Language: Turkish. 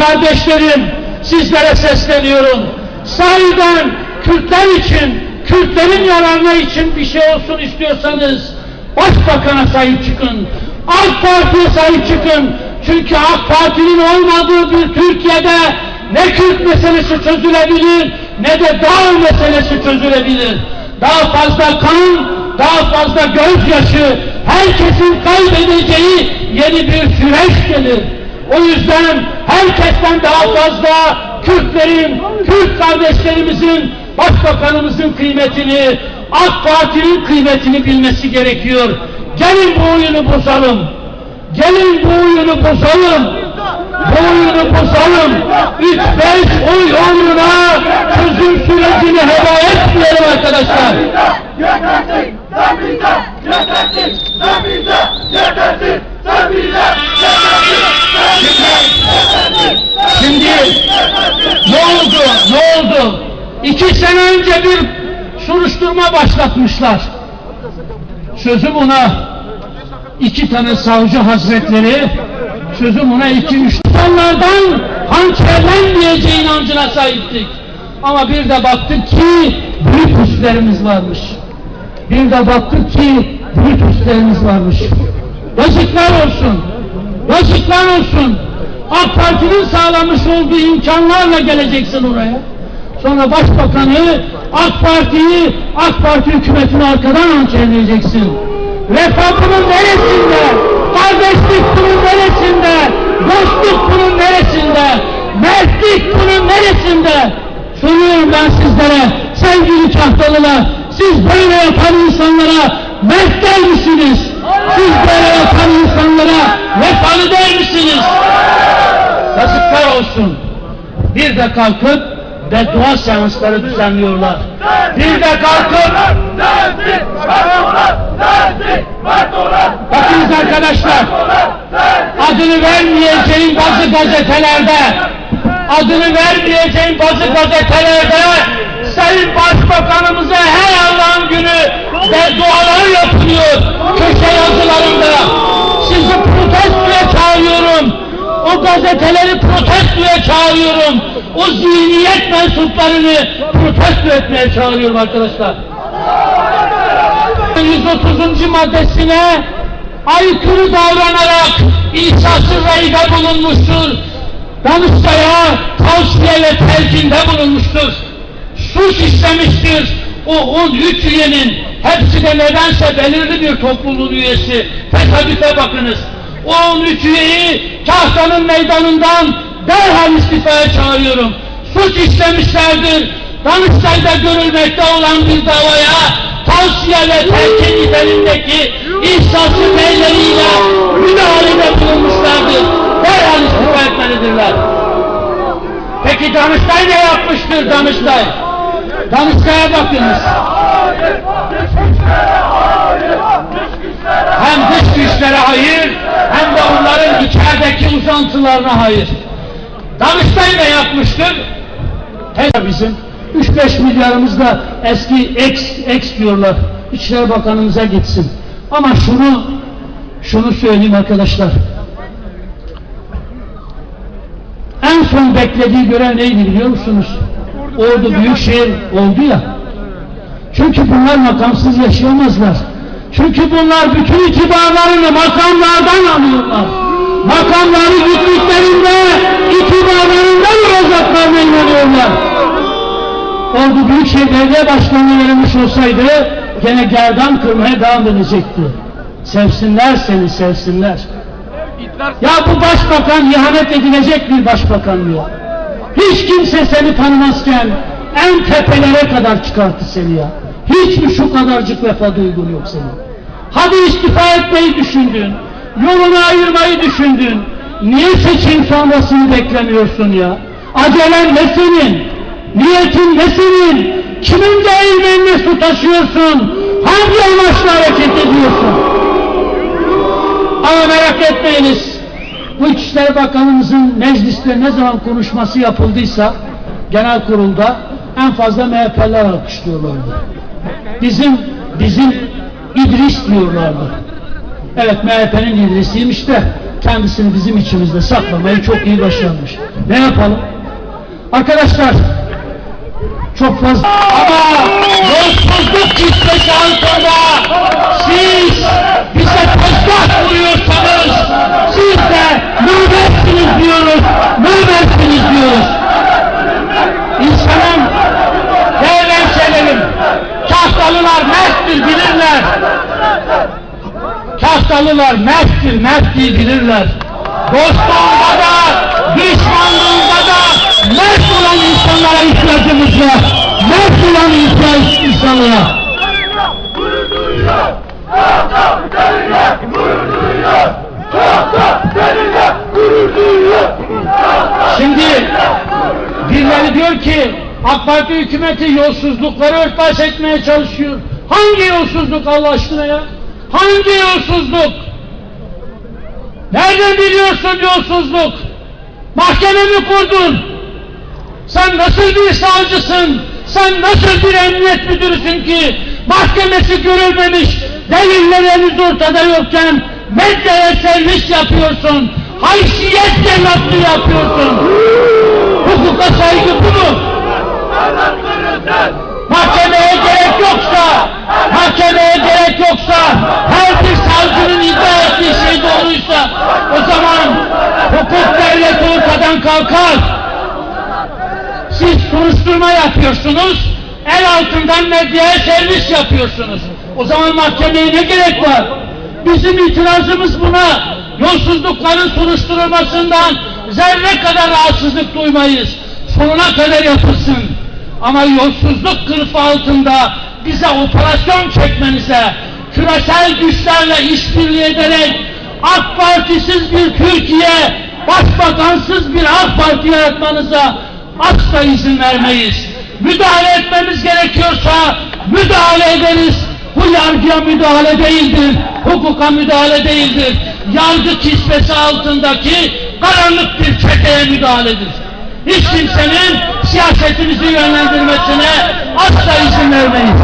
kardeşlerim, sizlere sesleniyorum. Sahiden Kürtler için, Kürtlerin yararına için bir şey olsun istiyorsanız, Başbakan'a sahip çıkın, AK Parti'ye sahip çıkın. Çünkü AK Parti'nin olmadığı bir Türkiye'de ne Kürt meselesi çözülebilir, ne de dağ meselesi çözülebilir. Daha fazla kan, daha fazla gözyaşı, herkesin kaybedeceği yeni bir süreç gelir. O yüzden herkesten daha fazla Kürtlerin, Kürt kardeşlerimizin, Başbakanımızın kıymetini, AK Parti'nin kıymetini bilmesi gerekiyor. Gelin bu oyunu bozalım. Gelin bu oyunu bozalım. Bu oyunu bozalım. Üç beş oy uğruna çözüm sürecini heba etmeyelim arkadaşlar. Yetersin! Sen bize! Yetersin! Sen Şimdi ne oldu? Ne oldu? İki sene önce bir soruşturma başlatmışlar. Sözüm ona iki tane savcı hazretleri sözüm ona iki üç insanlardan hançerlenmeyeceği inancına sahiptik. Ama bir de baktık ki büyük üstlerimiz varmış. Bir de baktık ki büyük üstlerimiz varmış. Yazıklar olsun. Yazıklar olsun. AK Parti'nin sağlamış olduğu imkanlarla geleceksin oraya. Sonra başbakanı, AK Parti'yi, AK Parti hükümetini arkadan hançerleyeceksin. Refah bunun neresinde? Kardeşlik bunun neresinde? Dostluk bunun neresinde? Mertlik bunun neresinde? Soruyorum ben sizlere, sevgili kahtalılar, siz böyle yapan insanlara mert der misiniz? Siz böyle yapan insanlara vefalı der misiniz? Yazıklar olsun. Bir de kalkıp beddua seansları düzenliyorlar. Bir de kalkıp! Bakınız arkadaşlar, adını vermeyeceğim bazı gazetelerde, adını vermeyeceğim bazı gazetelerde Sayın Başbakanımıza her Allah'ın günü beddualar yapılıyor köşe yazılarında. Sizi protestoya çağırıyorum. O gazeteleri protestoya çağırıyorum. O zihniyet mensuplarını protesto etmeye çağırıyorum arkadaşlar. 130. maddesine aykırı davranarak ihsaslı reyde bulunmuştur. Danıştay'a tavsiye ve telkinde bulunmuştur. Suç işlemiştir. O 13 üyenin hepsi de nedense belirli bir topluluğun üyesi. Tesadüfe bakınız. O 13 üyeyi Kahtanın meydanından derhal istifaya çağırıyorum. Suç işlemişlerdir. Danıştay'da görülmekte olan bir davaya tavsiye ve telkin niteliğindeki ihsaslı beyleriyle müdahalede bulunmuşlardır. Derhal istifa etmelidirler. Peki Danıştay ne yapmıştır Danıştay? Danıştay'a bakınız. Hayır! Dış güçlere hayır! Dış güçlere Hem dış güçlere hayır, hem de onların içerideki uzantılarına hayır. Danıştay ne yapmıştır? Bizim 3-5 milyarımız da eski ex, ex diyorlar. İçişleri Bakanımıza gitsin. Ama şunu şunu söyleyeyim arkadaşlar. En son beklediği görev neydi biliyor musunuz? Ordu Büyükşehir oldu ya. Çünkü bunlar makamsız yaşayamazlar. Çünkü bunlar bütün itibarlarını makamlardan alıyorlar. Makamları gittiklerinde itibarlarından alacaklarına inanıyorlar. Ordu Büyükşehir Belediye Başkanlığı verilmiş olsaydı gene gerdan kırmaya devam edecekti. Sevsinler seni sevsinler. Ya bu başbakan ihanet edilecek bir başbakan mı? Hiç kimse seni tanımazken en tepelere kadar çıkarttı seni ya. Hiç mi şu kadarcık vefa duygun yok senin? Hadi istifa etmeyi düşündün. Yolunu ayırmayı düşündün. Niye seçim sonrasını beklemiyorsun ya? Acelen ne senin? Niyetin ne senin? Kimin değirmenine su taşıyorsun? Hangi amaçla hareket ediyorsun? Ama merak etmeyiniz. Bu İçişleri Bakanımızın mecliste ne zaman konuşması yapıldıysa genel kurulda en fazla MHP'ler alkışlıyorlardı. Bizim bizim İdris diyorlardı. Evet MHP'nin İdris'iymiş de kendisini bizim içimizde saklamayı çok iyi başarmış. Ne yapalım? Arkadaşlar çok fazla ama Kahtalılar merttir, mertliği bilirler. Dostluğunda da, düşmanlığında da mert olan insanlara ihtiyacımız var. Mert olan insan, insanlara. Şimdi birileri diyor ki AK Parti hükümeti yolsuzlukları örtbas etmeye çalışıyor. Hangi yolsuzluk Allah aşkına ya? Hangi yolsuzluk? Nereden biliyorsun yolsuzluk? Mahkeme mi kurdun? Sen nasıl bir savcısın? Sen nasıl bir emniyet müdürüsün ki mahkemesi görülmemiş deliller henüz ortada yokken medyaya servis yapıyorsun. Haysiyet cellatlığı yapıyorsun. Hukuka saygı bu mu? Mahkemeye gerek yoksa, mahkemeye gerek yoksa, her bir savcının iddia ettiği şey doğruysa, o zaman hukuk devleti kalkar. Siz soruşturma yapıyorsunuz, el altından medyaya servis yapıyorsunuz. O zaman mahkemeye ne gerek var? Bizim itirazımız buna. Yolsuzlukların soruşturulmasından zerre kadar rahatsızlık duymayız. Sonuna kadar yapılsın. Ama yolsuzluk kılıfı altında bize operasyon çekmenize, küresel güçlerle işbirliği ederek AK Partisiz bir Türkiye, Başbakansız bir AK Parti yaratmanıza asla izin vermeyiz. Müdahale etmemiz gerekiyorsa müdahale ederiz. Bu yargıya müdahale değildir, hukuka müdahale değildir. Yargı kisvesi altındaki karanlık bir çeteye müdahaledir. Hiç kimsenin siyasetimizi yönlendirmesine asla izin vermeyiz.